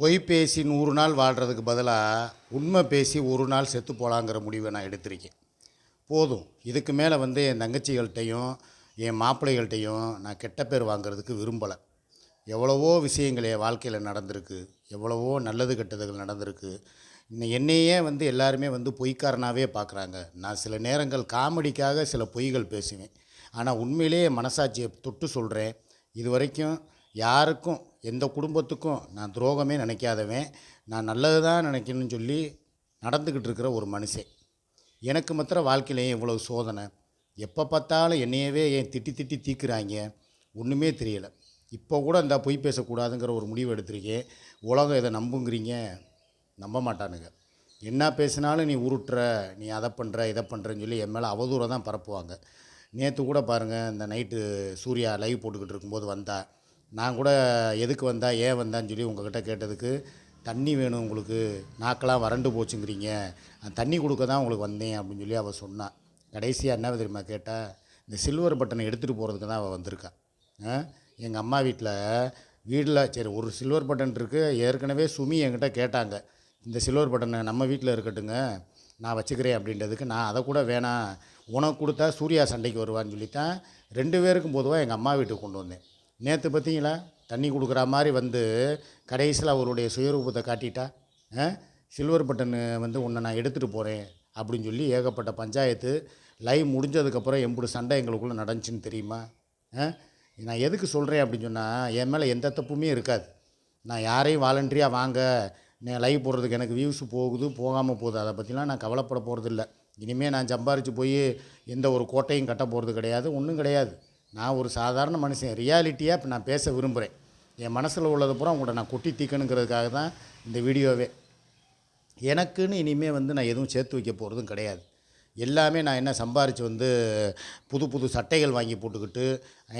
பொய் பேசி நூறு நாள் வாழ்கிறதுக்கு பதிலாக உண்மை பேசி ஒரு நாள் செத்து போகலாங்கிற முடிவை நான் எடுத்திருக்கேன். போதும். இதுக்கு மேலே வந்து என் தங்கச்சிகள்கிட்டையும் என் மாப்பிள்ளைகள்கிட்டையும் நான் கெட்ட பேர் வாங்குறதுக்கு விரும்பலை. எவ்வளவோ விஷயங்கள் என் வாழ்க்கையில் நடந்திருக்கு. எவ்வளவோ நல்லது கெட்டதுகள் நடந்திருக்கு. இன்னும் என்னையே வந்து எல்லாருமே வந்து பொய்க்காரனாகவே பார்க்குறாங்க நான் சில நேரங்கள் காமெடிக்காக சில பொய்கள் பேசுவேன். ஆனால் உண்மையிலேயே மனசாட்சியை தொட்டு சொல்கிறேன் இது வரைக்கும் யாருக்கும் எந்த குடும்பத்துக்கும் நான் துரோகமே நினைக்காதவன். நான் நல்லது தான் நினைக்கணும்னு சொல்லி நடந்துக்கிட்டு இருக்கிற ஒரு மனுஷன். எனக்கு மாத்திரம் வாழ்க்கையிலேயே இவ்வளவு சோதனை? எப்போ பார்த்தாலும் என்னையவே ஏன் திட்டி திட்டி தீக்குறாங்க? ஒன்றுமே தெரியலை. இப்போ கூட இந்த பொய் பேசக்கூடாதுங்கிற ஒரு முடிவு எடுத்திருக்கேன். உலகம் இதை நம்புங்கிறீங்க? நம்ப மாட்டானுங்க. என்ன பேசினாலும் நீ உருட்டுற நீ அதை பண்ணுற இதை பண்ணுறன்னு சொல்லி என் மேலே அவதூறை தான் பரப்புவாங்க. நேற்று கூட பாருங்கள் இந்த நைட்டு சூர்யா லைவ் போட்டுக்கிட்டு இருக்கும்போது வந்தால் நான் கூட எதுக்கு வந்தால் ஏன் வந்தான்னு சொல்லி உங்ககிட்ட கேட்டதுக்கு தண்ணி வேணும் உங்களுக்கு நாக்கெல்லாம் வறண்டு போச்சுங்கிறீங்க. அந்த தண்ணி கொடுக்க தான் உங்களுக்கு வந்தேன் அப்படின்னு சொல்லி அவள் சொன்னான் கடைசியாக என்ன தெரியுமா கேட்டால் இந்த சில்வர் பட்டனை எடுத்துகிட்டு போகிறதுக்கு தான் அவள் வந்திருக்கா. எங்கள் அம்மா வீட்டில் வீட்டில் சரி ஒரு சில்வர் பட்டன் இருக்குது ஏற்கனவே சுமி என்கிட்ட கேட்டாங்க. இந்த சில்வர் பட்டனை நம்ம வீட்டில் இருக்கட்டுங்க நான் வச்சுக்கிறேன் அப்படின்றதுக்கு நான் அதை கூட வேணாம். உனக்கு கொடுத்தா சூர்யா சண்டைக்கு வருவான்னு சொல்லித்தான் ரெண்டு பேருக்கும் பொதுவாக எங்கள் அம்மா வீட்டுக்கு கொண்டு வந்தேன். நேற்று பார்த்தீங்களா? தண்ணி கொடுக்குற மாதிரி வந்து கடைசியில் அவருடைய சுயரூபத்தை காட்டிட்டா ஆ? சில்வர் பட்டனு வந்து உன்னை நான் எடுத்துகிட்டு போகிறேன் அப்படின்னு சொல்லி ஏகப்பட்ட பஞ்சாயத்து லைவ் முடிஞ்சதுக்கப்புறம் எம்புடு சண்டை எங்களுக்குள்ளே நடந்துச்சுன்னு தெரியுமா? நான் எதுக்கு சொல்கிறேன் அப்படின்னு சொன்னால் என் மேலே எந்த தப்புமே இருக்காது. நான் யாரையும் வாலண்டரியாக வாங்க நான் லைவ் போடுறதுக்கு எனக்கு வியூஸ் போகுது போகாமல் போகுது. அதை பற்றிலாம் நான் கவலைப்பட போகிறதில்ல இனிமேல் நான் சம்பாரித்து போய் எந்த ஒரு கோட்டையும் கட்ட போகிறது கிடையாது ஒன்றும் கிடையாது. நான் ஒரு சாதாரண மனுஷன் ரியாலிட்டியாக இப்போ நான் பேச விரும்புகிறேன் என் மனசில் உள்ளது பூரா உங்கள்கிட்ட நான் கொட்டி தீக்கணுங்கிறதுக்காக தான் இந்த வீடியோவே. எனக்குன்னு இனிமேல் வந்து நான் எதுவும் சேர்த்து வைக்க போகிறதும் கிடையாது. எல்லாமே நான் என்ன சம்பாரித்து வந்து புது புது சட்டைகள் வாங்கி போட்டுக்கிட்டு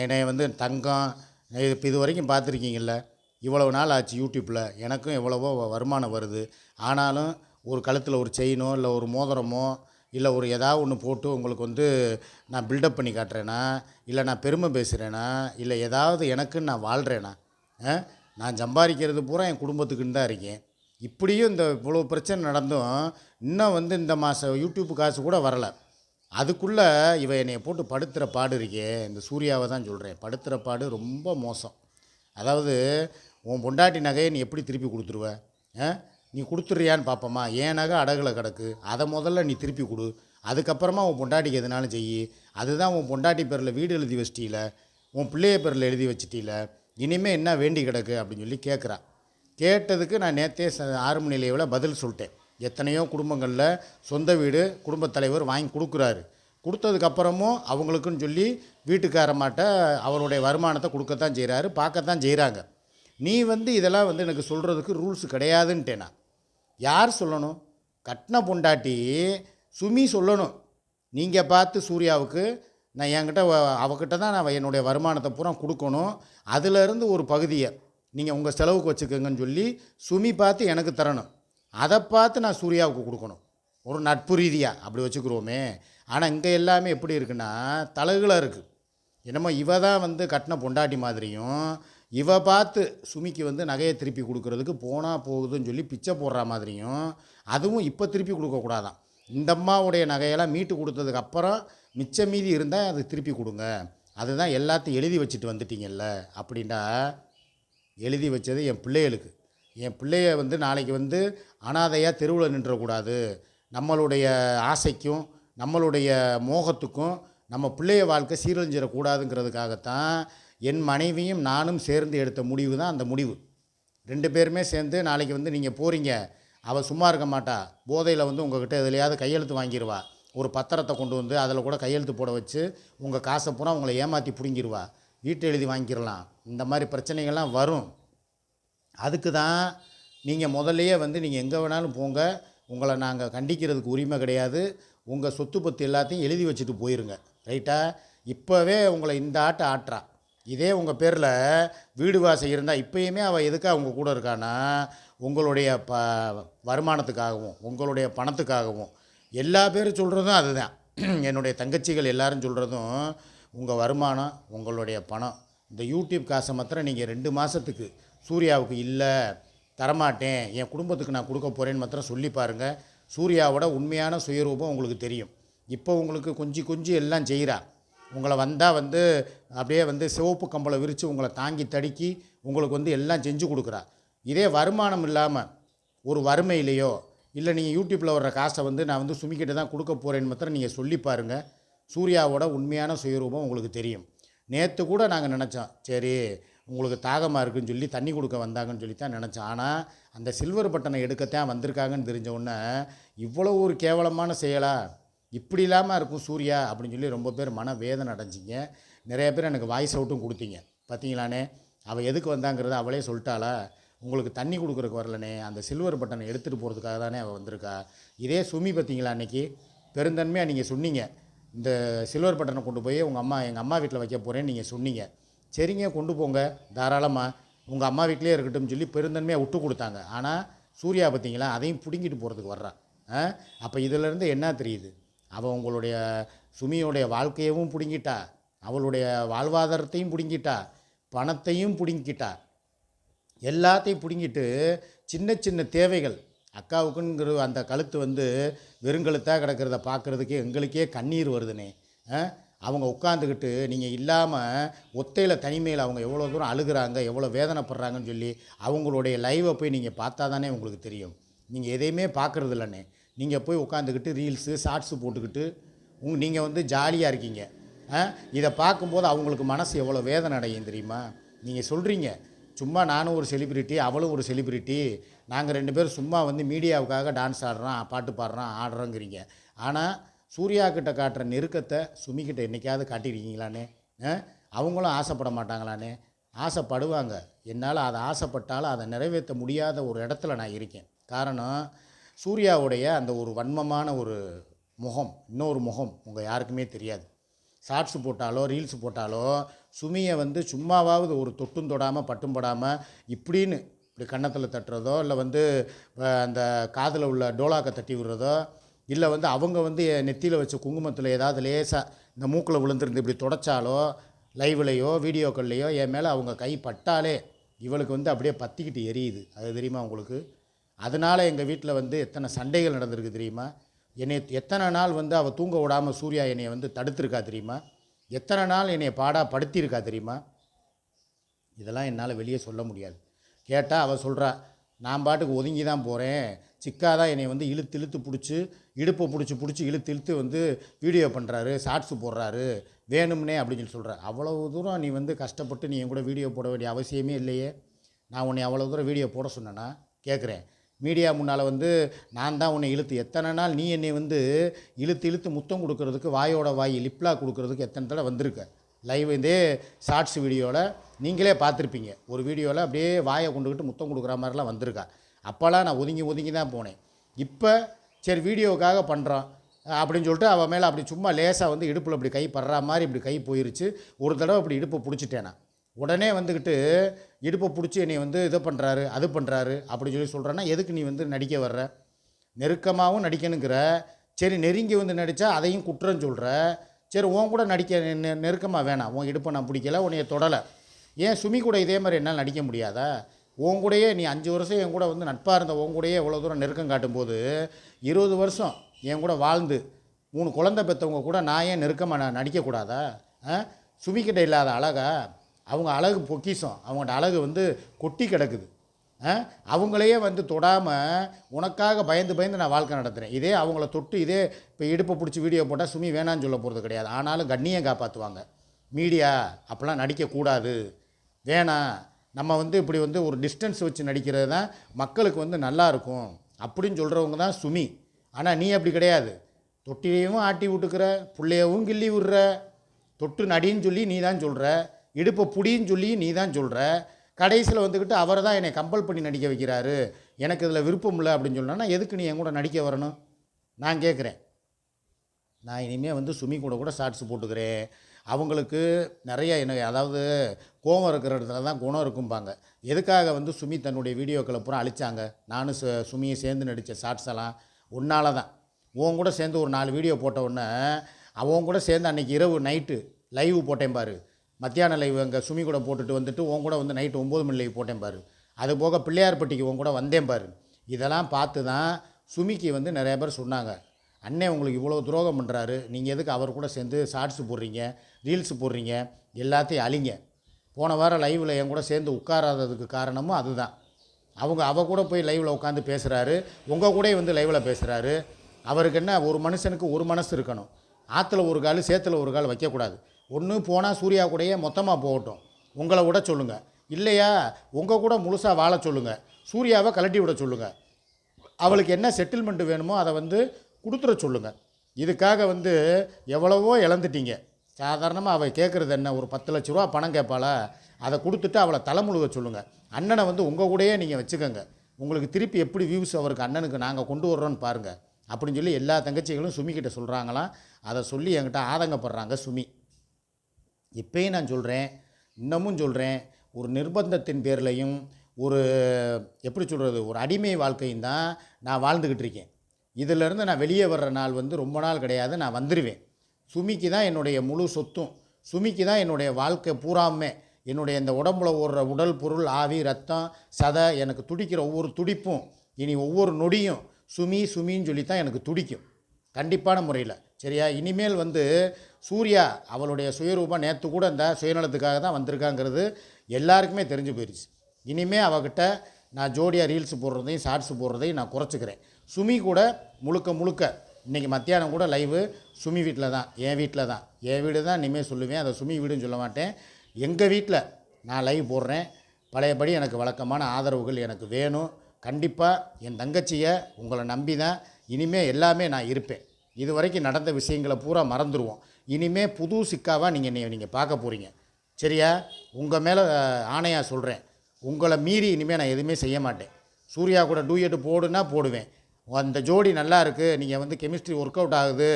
என்னை வந்து தங்கம் இப்போ இது வரைக்கும் பார்த்துருக்கீங்கள இவ்வளவு நாள் ஆச்சு யூடியூப்பில் எனக்கும் எவ்வளவோ வருமானம் வருது. ஆனாலும் ஒரு கழுத்தில் ஒரு செயினோ இல்லை ஒரு மோதிரமோ இல்லை ஒரு ஏதாவது ஒன்று போட்டு உங்களுக்கு வந்து நான் பில்டப் பண்ணி காட்டுறேனா இல்லை நான் பெருமை பேசுகிறேனா இல்லை ஏதாவது எனக்குன்னு நான் வாழ்கிறேனா ஆ? நான் சம்பாதிக்கிறது பூரா என் குடும்பத்துக்குன்னு தான் இருக்கேன் இப்படியும் இந்த இவ்வளோ பிரச்சனை நடந்தும் இன்னும் வந்து இந்த மாதம் யூடியூப் காசு கூட வரலை அதுக்குள்ளே இவ என்னையை போட்டு படுத்துகிற பாடு இருக்கே இந்த சூர்யாவை தான் சொல்கிறேன் படுத்துகிற பாடு ரொம்ப மோசம் அதாவது உன் பொண்டாட்டி நகையை நீ எப்படி திருப்பி கொடுத்துருவ ஆ? நீ கொடுத்துட்றியான்னு பார்ப்போமா ஏன் நகை அடகுல கிடக்கு? அதை முதல்ல நீ திருப்பி கொடு. அதுக்கப்புறமா உன் பொண்டாட்டிக்கு எதுனாலும் செய். அதுதான் உன் பொண்டாட்டி பேரில் வீடு எழுதி வச்சிட்டீல. உன் பிள்ளைய பேரில் எழுதி வச்சிட்டீல. இனிமேல் என்ன வேண்டி கிடக்கு அப்படின்னு சொல்லி கேட்குறா கேட்டதுக்கு நான் நேற்றே ச ஆறு மணி நிலையில் பதில் சொல்லிட்டேன். எத்தனையோ குடும்பங்களில் சொந்த வீடு குடும்பத் தலைவர் வாங்கி கொடுக்குறாரு. கொடுத்ததுக்கப்புறமும் அவங்களுக்குன்னு சொல்லி வீட்டுக்காரமாட்ட அவருடைய வருமானத்தை கொடுக்கத்தான் செய்கிறாரு பார்க்கத்தான் செய்கிறாங்க நீ வந்து இதெல்லாம் வந்து எனக்கு சொல்கிறதுக்கு ரூல்ஸ் கிடையாதுன்ட்டேனா. யார் சொல்லணும்? கட்டின பொண்டாட்டி சுமி சொல்லணும். நீங்கள் பார்த்து சூர்யாவுக்கு நான் என்கிட்ட அவகிட்ட தான் நான் என்னுடைய வருமானத்தை பூரா கொடுக்கணும். அதிலிருந்து ஒரு பகுதியை நீங்கள் உங்கள் செலவுக்கு வச்சுக்கோங்கன்னு சொல்லி சுமி பார்த்து எனக்கு தரணும். அதை பார்த்து நான் சூர்யாவுக்கு கொடுக்கணும். ஒரு நட்பு ரீதியாக அப்படி வச்சுக்கிறோமே. ஆனால் இங்கே எல்லாமே எப்படி இருக்குன்னா தலகுலாக இருக்குது என்னமோ இவ தான் வந்து கட்டின பொண்டாட்டி மாதிரியும் இவ பார்த்து சுமிக்கு வந்து நகையை திருப்பி கொடுக்கறதுக்கு போனால் போகுதுன்னு சொல்லி பிச்சை போடுற மாதிரியும் அதுவும் இப்போ திருப்பி கொடுக்கக்கூடாதான் இந்த அம்மாவுடைய நகையெல்லாம் மீட்டு கொடுத்ததுக்கப்புறம் மிச்சம் மீதி இருந்தால் அது திருப்பி கொடுங்க. அதுதான் எல்லாத்தையும் எழுதி வச்சுட்டு வந்துட்டீங்கல்ல. அப்படின்டா எழுதி வச்சது என் பிள்ளைகளுக்கு. என் பிள்ளைய வந்து நாளைக்கு வந்து அனாதையாக தெருவில் நின்றக்கூடாது. நம்மளுடைய ஆசைக்கும் நம்மளுடைய மோகத்துக்கும் நம்ம பிள்ளைய வாழ்க்கை சீரழிஞ்சிடக்கூடாதுங்கிறதுக்காகத்தான் என் மனைவியும் நானும் சேர்ந்து எடுத்த முடிவு தான் அந்த முடிவு. ரெண்டு பேருமே சேர்ந்து நாளைக்கு வந்து நீங்கள் போகிறீங்க அவள் சும்மா இருக்க மாட்டா. போதையில் வந்து உங்கள்கிட்ட எதுலையாவது கையெழுத்து வாங்கிடுவா ஒரு பத்திரத்தை கொண்டு வந்து அதில் கூட கையெழுத்து போட வச்சு உங்கள் காசை பூரா உங்களை ஏமாற்றி பிடுங்கிடுவா வீட்டை எழுதி வாங்கிக்கிறலாம் இந்த மாதிரி பிரச்சனைகள்லாம் வரும். அதுக்கு தான் நீங்கள் முதல்லையே வந்து நீங்கள் எங்கே வேணாலும் போங்க. உங்களை நாங்கள் கண்டிக்கிறதுக்கு உரிமை கிடையாது. உங்கள் சொத்து பத்து எல்லாத்தையும் எழுதி வச்சுட்டு போயிருங்க. ரைட்டா? இப்போவே உங்களை இந்த ஆட்டை ஆட்டுறா இதே உங்கள் பேரில் வீடு வாசல் இருந்தால் இப்போயுமே அவள் எதுக்காக உங்கள் கூட இருக்கானா உங்களுடைய ப வருமானத்துக்காகவும் உங்களுடைய பணத்துக்காகவும். எல்லா பேரும் சொல்கிறதும் அதுதான். என்னுடைய தங்கச்சிகள் எல்லாரும் சொல்கிறதும் உங்கள் வருமானம் உங்களுடைய பணம். இந்த யூடியூப் காசை மாத்திரம் நீங்கள் ரெண்டு மாதத்துக்கு சூர்யாவுக்கு இல்லை தரமாட்டேன் என் குடும்பத்துக்கு நான் கொடுக்க போகிறேன்னு மாத்திரம் சொல்லி பாருங்கள் சூர்யாவோட உண்மையான சுயரூபம் உங்களுக்கு தெரியும். இப்போ உங்களுக்கு கொஞ்சி கொஞ்சம் எல்லாம் செய்கிறா உங்களை வந்தால் வந்து அப்படியே வந்து சிவப்பு கம்பளை விரித்து உங்களை தாங்கி தடுக்கி உங்களுக்கு வந்து எல்லாம் செஞ்சு கொடுக்குறா. இதே வருமானம் இல்லாமல் ஒரு வறுமையிலையோ இல்லை நீங்கள் யூடியூப்பில் வர்ற காசை வந்து நான் வந்து சுமிக்கிட்ட தான் கொடுக்க போகிறேன்னு மாத்திரம் நீங்கள் சொல்லி பாருங்கள் சூர்யாவோட உண்மையான சுயரூபம் உங்களுக்கு தெரியும். நேற்று கூட நாங்கள் நினச்சோம் சரி உங்களுக்கு தாகமாக இருக்குன்னு சொல்லி தண்ணி கொடுக்க வந்தாங்கன்னு சொல்லி தான் நினச்சேன் ஆனால் அந்த சில்வர் பட்டனை எடுக்கத்தான் வந்திருக்காங்கன்னு தெரிஞ்ச உடனே இவ்வளோ ஒரு கேவலமான செயலாக இப்படி இல்லாமல் இருக்கும் சூர்யா அப்படின்னு சொல்லி ரொம்ப பேர் மன வேதனை அடைஞ்சிங்க. நிறைய பேர் எனக்கு வாய்ஸ் அவுட்டும் கொடுத்தீங்க. பார்த்தீங்களானே அவள் எதுக்கு வந்தாங்கிறத அவளே சொல்லிட்டாளா? உங்களுக்கு தண்ணி கொடுக்குறக்கு வரலனே அந்த சில்வர் பட்டனை எடுத்துகிட்டு போகிறதுக்காக தானே அவள் வந்திருக்கா? இதே சுமி பார்த்தீங்களா அன்னைக்கு? பெருந்தன்மையாக நீங்கள் சொன்னீங்க. இந்த சில்வர் பட்டனை கொண்டு போய் உங்கள் அம்மா எங்கள் அம்மா வீட்டில் வைக்க போகிறேன்னு நீங்கள் சொன்னீங்க. சரிங்க கொண்டு போங்க. தாராளமாக உங்கள் அம்மா வீட்டிலே இருக்கட்டும்னு சொல்லி பெருந்தன்மையாக விட்டு கொடுத்தாங்க. ஆனால் சூர்யா பார்த்தீங்களா அதையும் பிடுங்கிட்டு போகிறதுக்கு வர்றா. ஆ? அப்போ இதிலேருந்து என்ன தெரியுது? அவள் உங்களுடைய சுமியோடைய வாழ்க்கையவும் பிடுங்கிட்டா அவளுடைய வாழ்வாதாரத்தையும் பிடுங்கிட்டா பணத்தையும் பிடுங்கிட்டா எல்லாத்தையும் பிடுங்கிட்டு சின்ன சின்ன தேவைகள் அக்காவுக்குங்கிற அந்த கழுத்து வந்து வெறுங்கழுத்தாக கிடக்கிறத பார்க்குறதுக்கு எங்களுக்கே கண்ணீர் வருதுனே. அவங்க உட்காந்துக்கிட்டு நீங்கள் இல்லாமல் ஒத்தையில் தனிமையில் அவங்க எவ்வளோ தூரம் அழுகுறாங்க எவ்வளோ வேதனைப்படுறாங்கன்னு சொல்லி அவங்களுடைய லைவை போய் நீங்கள் பார்த்தா தானே உங்களுக்கு தெரியும். நீங்கள் எதையுமே பார்க்குறது இல்லைண்ணே நீங்கள் போய் உட்காந்துக்கிட்டு ரீல்ஸு ஷார்ட்ஸு போட்டுக்கிட்டு உங் நீங்கள் வந்து ஜாலியாக இருக்கீங்க. ஆ? இதை பார்க்கும்போது அவங்களுக்கு மனசு எவ்வளோ வேதனை அடையும் தெரியுமா? நீங்கள் சொல்கிறீங்க சும்மா நானும் ஒரு செலிப்ரிட்டி அவளும் ஒரு செலிப்ரிட்டி நாங்கள் ரெண்டு பேரும் சும்மா வந்து மீடியாவுக்காக டான்ஸ் ஆடுறோம் பாட்டு பாடுறோம் ஆடுறோங்கிறீங்க. ஆனால் சூர்யா கிட்ட காட்டுற நெருக்கத்தை சுமிக்கிட்ட என்றைக்காவது காட்டியிருக்கீங்களானே? ஆ? அவங்களும் ஆசைப்பட மாட்டாங்களானே? ஆசைப்படுவாங்க. என்னால் அதை ஆசைப்பட்டாலும் அதை நிறைவேற்ற முடியாத ஒரு இடத்துல நான் இருக்கேன். காரணம் சூர்யாவுடைய அந்த ஒரு வன்மமான ஒரு முகம் இன்னொரு முகம் உங்கள் யாருக்குமே தெரியாது. ஷார்ட்ஸ் போட்டாலோ ரீல்ஸ் போட்டாலோ சுமியை வந்து சும்மாவாவது ஒரு தொட்டும் தொடாமல் பட்டும் படாமல் இப்படின்னு இப்படி கன்னத்தில் தட்டுறதோ இல்லை வந்து அந்த காதில் உள்ள டோலாக்கை தட்டி விடுறதோ இல்லை வந்து அவங்க வந்து நெத்தியில் வச்ச குங்குமத்தில் ஏதாவது லேசாக இந்த மூக்கில் விழுந்துருந்து இப்படி தொடச்சாலோ லைவ்லையோ வீடியோக்கள்லையோ என் மேலே அவங்க கை பட்டாலே இவளுக்கு வந்து அப்படியே பற்றிக்கிட்டு எரியுது. அது தெரியுமா உங்களுக்கு? அதனால் எங்கள் வீட்டில் வந்து எத்தனை சண்டைகள் நடந்திருக்கு தெரியுமா? என்னை எத்தனை நாள் வந்து அவள் தூங்க விடாமல் சூர்யா என்னை வந்து தடுத்திருக்கா தெரியுமா? எத்தனை நாள் என்னை பாடா படுத்தியிருக்கா தெரியுமா? இதெல்லாம் என்னால் வெளியே சொல்ல முடியாது. கேட்டால் அவள் சொல்கிறா நான் பாட்டுக்கு ஒதுங்கி தான் போகிறேன் சிக்கா தான் என்னை வந்து இழுத்து இழுத்து பிடிச்சி இடுப்பை பிடிச்சி பிடிச்சி இழுத்து இழுத்து வந்து வீடியோ பண்ணுறாரு ஷார்ட்ஸு போடுறாரு வேணும்னே அப்படின்னு சொல்லி சொல்கிற அவ்வளவு தூரம் நீ வந்து கஷ்டப்பட்டு நீ என் கூட வீடியோ போட வேண்டிய அவசியமே இல்லையே. நான் உன்னை அவ்வளோ தூரம் வீடியோ போட சொன்னேன்னா கேட்குறேன் மீடியா முன்னால் வந்து நான் தான் உன்னை இழுத்து எத்தனை நாள் நீ என்னை வந்து இழுத்து இழுத்து முத்தம் கொடுக்கறதுக்கு வாயோட வாய் லிப்லா கொடுக்கறதுக்கு எத்தனை தடவை வந்திருக்க? லைவ் இதே ஷார்ட்ஸ் வீடியோவில் நீங்களே பார்த்துருப்பீங்க. ஒரு வீடியோவில் அப்படியே வாயை கொண்டுக்கிட்டு முத்தம் கொடுக்குற மாதிரிலாம் வந்திருக்கா. அப்போல்லாம் நான் ஒதுங்கி ஒதுங்கி தான் போனேன். இப்போ சரி வீடியோவுக்காக பண்ணுறோம் அப்படின்னு சொல்லிட்டு அவன் மேலே அப்படி சும்மா லேசாக வந்து இடுப்பில் இப்படி கை படுற மாதிரி இப்படி கை போயிருச்சு. ஒரு தடவை இப்படி இடுப்பை பிடிச்சிட்டேன் நான். உடனே வந்துக்கிட்டு இடுப்பை பிடிச்சி என்னை வந்து இது பண்ணுறாரு அது பண்ணுறாரு அப்படின்னு சொல்லி சொல்கிறேன்னா எதுக்கு நீ வந்து நடிக்க வர்ற? நெருக்கமாகவும் நடிக்கணுங்கிற. சரி நெருங்கி வந்து நடித்தா அதையும் குற்றம் சொல்கிற சரி உன் கூட நடிக்க நெ- நெருக்கமாக வேணாம். உன் இடுப்பை நான் பிடிக்கல உன்னைய தொடலை. ஏன் சுமி கூட இதே மாதிரி என்னால் நடிக்க முடியாதா? உன் கூடயே நீ அஞ்சு வருஷம் என் கூட வந்து நட்பாக இருந்த உன் கூடயே இவ்வளோ தூரம் நெருக்கம் காட்டும்போது இருபது வருஷம் என் கூட வாழ்ந்து மூணு குழந்தை பெற்றவங்க கூட நான் ஏன் நெருக்கமாக நான் நடிக்கக்கூடாதா? ஆ? சுமிக்கிட்ட இல்லாத அழகா? அவங்க அழகு பொக்கிஷம். அவங்களோட அழகு வந்து கொட்டி கிடக்குது. ஆ? அவங்களையே வந்து தொடாமல் உனக்காக பயந்து பயந்து நான் வாழ்க்கை நடத்துகிறேன் இதே அவங்கள தொட்டு இதே இப்போ இடுப்பை பிடிச்சி வீடியோ போட்டால் சுமி வேணான்னு சொல்ல போகிறது கிடையாது. ஆனாலும் கண்ணியை காப்பாற்றுவாங்க மீடியா அப்போல்லாம் நடிக்கக்கூடாது வேணாம். நம்ம வந்து இப்படி வந்து ஒரு டிஸ்டன்ஸ் வச்சு நடிக்கிறது தான் மக்களுக்கு வந்து நல்லா இருக்கும். அப்படின்னு சொல்கிறவங்க தான் சுமி. ஆனால் நீ அப்படி கிடையாது. தொட்டிலையும் ஆட்டி விட்டுக்கிற பிள்ளையவும் கிள்ளி விடுற. தொட்டு நடின்னு சொல்லி நீ தான் சொல்கிற இடுப்பை புடின்னு சொல்லி நீ தான் சொல்கிற கடைசியில் வந்துக்கிட்டு அவர் தான் என்னை கம்பல் பண்ணி நடிக்க வைக்கிறாரு. எனக்கு இதில் விருப்பம் இல்லை அப்படின்னு சொன்னா எதுக்கு நீ என் கூட நடிக்க வரணும்? நான் கேட்குறேன் நான் இனிமேல் வந்து சுமி கூட கூட ஷார்ட்ஸ் போட்டுக்கிறேன். அவங்களுக்கு நிறைய என்ன அதாவது கோவம் இருக்கிற இடத்துல தான் குணம் இருக்கும்பாங்க. எதுக்காக வந்து சுமி தன்னுடைய வீடியோக்களை பூரா அழிச்சாங்க? நானும் சு சுமியை சேர்ந்து நடித்த ஷார்ட்ஸ் எல்லாம் உன்னால தான். உன் கூட சேர்ந்து ஒரு நாலு வீடியோ போட்ட உடனே அவன் கூட சேர்ந்து அன்றைக்கி இரவு நைட்டு லைவ் போட்டேன் பாரு. மத்தியான லைவ் அங்கே சுமி கூட போட்டுட்டு வந்துட்டு உன் கூட வந்து நைட்டு ஒம்பது மணி லைவ் போட்டேன் பாரு. அது போக பிள்ளையார்பட்டிக்கு உன் கூட வந்தேன் பாரு. இதெல்லாம் பார்த்து தான் சுமிக்கு வந்து நிறைய பேர் சொன்னாங்க. அண்ணே உங்களுக்கு இவ்வளோ துரோகம் பண்ணுறாரு நீங்கள் எதுக்கு அவர் கூட சேர்ந்து ஷார்ட்ஸ் போடுறீங்க ரீல்ஸ் போடுறீங்க? எல்லாத்தையும் அழிங்க. போன வாரம் லைவில் என் கூட சேர்ந்து உட்காராததுக்கு காரணமும் அதுதான். அவங்க அவ கூட போய் லைவில் உட்காந்து பேசுகிறாரு உங்கள் கூட வந்து லைவில் பேசுகிறாரு அவருக்கு என்ன ஒரு மனுஷனுக்கு ஒரு மனசு இருக்கணும். ஆற்றுல ஒரு கால் சேத்துல ஒரு கால் வைக்கக்கூடாது. ஒன்று போனால் சூர்யா கூடயே மொத்தமாக போகட்டும். உங்களை விட சொல்லுங்கள் இல்லையா? உங்கள் கூட முழுசாக வாழ சொல்லுங்கள் சூர்யாவை கழட்டி விட சொல்லுங்கள் அவளுக்கு என்ன செட்டில்மெண்ட் வேணுமோ அதை வந்து கொடுத்துட சொல்லுங்கள் இதுக்காக வந்து எவ்வளவோ இழந்துட்டீங்க. சாதாரணமாக அவள் கேட்குறது என்ன? ஒரு பத்து லட்ச ரூபா பணம் கேட்பாளா அதை கொடுத்துட்டு அவளை தலைமுழுக சொல்லுங்கள் அண்ணனை வந்து உங்கள் கூடயே நீங்கள் வச்சுக்கோங்க. உங்களுக்கு திருப்பி எப்படி வியூஸ் அவருக்கு அண்ணனுக்கு நாங்கள் கொண்டு வர்றோன்னு பாருங்கள் அப்படின்னு சொல்லி எல்லா தங்கச்சிகளும் சுமிக்கிட்ட சொல்கிறாங்களாம் அதை சொல்லி என்கிட்ட ஆதங்கப்படுறாங்க சுமி. இப்பயும் நான் சொல்கிறேன் இன்னமும் சொல்கிறேன் ஒரு நிர்பந்தத்தின் பேர்லையும் ஒரு எப்படி சொல்கிறது ஒரு அடிமை வாழ்க்கையும் தான் நான் வாழ்ந்துக்கிட்டு இருக்கேன். இதிலேருந்து நான் வெளியே வர்ற நாள் வந்து ரொம்ப நாள் கிடையாது நான் வந்துடுவேன் சுமிக்கு தான் என்னுடைய முழு சொத்தும். சுமிக்கு தான் என்னுடைய வாழ்க்கை பூராமே என்னுடைய இந்த உடம்புல ஓடுற உடல் பொருள் ஆவி ரத்தம் சதை எனக்கு துடிக்கிற ஒவ்வொரு துடிப்பும் இனி ஒவ்வொரு நொடியும் சுமி சுமின்னு சொல்லி தான் எனக்கு துடிக்கும். கண்டிப்பான முறையில். சரியா? இனிமேல் வந்து சூர்யா அவளுடைய சுயரூபம் நேற்று கூட இந்த சுயநலத்துக்காக தான் வந்திருக்காங்கிறது எல்லாருக்குமே தெரிஞ்சு போயிடுச்சு இனிமே அவகிட்ட நான் ஜோடியாக ரீல்ஸ் போடுறதையும் ஷார்ட்ஸ் போடுறதையும் நான் குறைச்சிக்கிறேன். சுமி கூட முழுக்க முழுக்க இன்றைக்கி மத்தியானம் கூட லைவு சுமி வீட்டில் தான் என் வீட்டில் தான். என் வீடு தான் இனிமேல் சொல்லுவேன் அதை சுமி வீடுன்னு சொல்ல மாட்டேன். எங்கள் வீட்டில் நான் லைவ் போடுறேன். பழையபடி எனக்கு வழக்கமான ஆதரவுகள் எனக்கு வேணும். கண்டிப்பாக என் தங்கச்சியை உங்களை நம்பி தான் இனிமேல் எல்லாமே நான் இருப்பேன். இது வரைக்கும் நடந்த விஷயங்களை பூரா மறந்துடுவோம் இனிமேல் புது சிக்காவாக நீங்கள் நீங்கள் பார்க்க போகிறீங்க சரியா? உங்கள் மேலே ஆணையாக சொல்கிறேன் உங்களை மீறி இனிமேல் நான் எதுவுமே செய்ய மாட்டேன். சூர்யா கூட டூயட்டு போடுன்னா போடுவேன். அந்த ஜோடி நல்லா இருக்குது நீங்கள் வந்து கெமிஸ்ட்ரி ஒர்க் அவுட் ஆகுது.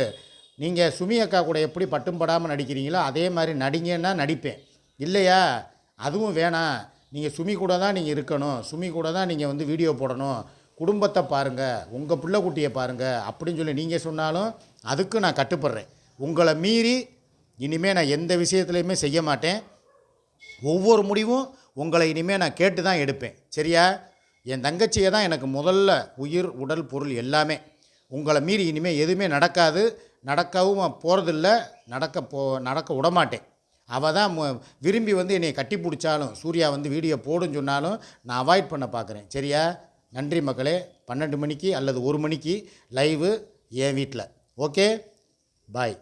நீங்கள் சுமி அக்கா கூட எப்படி பட்டும் படாமல் நடிக்கிறீங்களோ அதே மாதிரி நடிங்கன்னா நடிப்பேன். இல்லையா? அதுவும் வேணாம். நீங்கள் சுமி கூட தான் நீங்கள் இருக்கணும். சுமி கூட தான் நீங்கள் வந்து வீடியோ போடணும். குடும்பத்தை பாருங்கள் உங்கள் பிள்ளை குட்டியை பாருங்கள் அப்படின்னு சொல்லி நீங்கள் சொன்னாலும் அதுக்கு நான் கட்டுப்படுறேன். உங்களை மீறி இனிமேல் நான் எந்த விஷயத்துலையுமே செய்ய மாட்டேன். ஒவ்வொரு முடிவும் உங்களை இனிமேல் நான் கேட்டு தான் எடுப்பேன். சரியா? என் தங்கச்சியை தான் எனக்கு முதல்ல உயிர் உடல் பொருள் எல்லாமே. உங்களை மீறி இனிமேல் எதுவுமே நடக்காது. நடக்கவும் போகிறதில்ல நடக்க போ நடக்க விடமாட்டேன் அவள் தான் விரும்பி வந்து என்னை கட்டி பிடிச்சாலும் சூர்யா வந்து வீடியோ போடுன்னு சொன்னாலும் நான் அவாய்ட் பண்ண பார்க்குறேன் சரியா? நன்றி மக்களே. பன்னெண்டு மணிக்கு அல்லது ஒரு மணிக்கு லைவு என் வீட்டில் ஓகே பாய்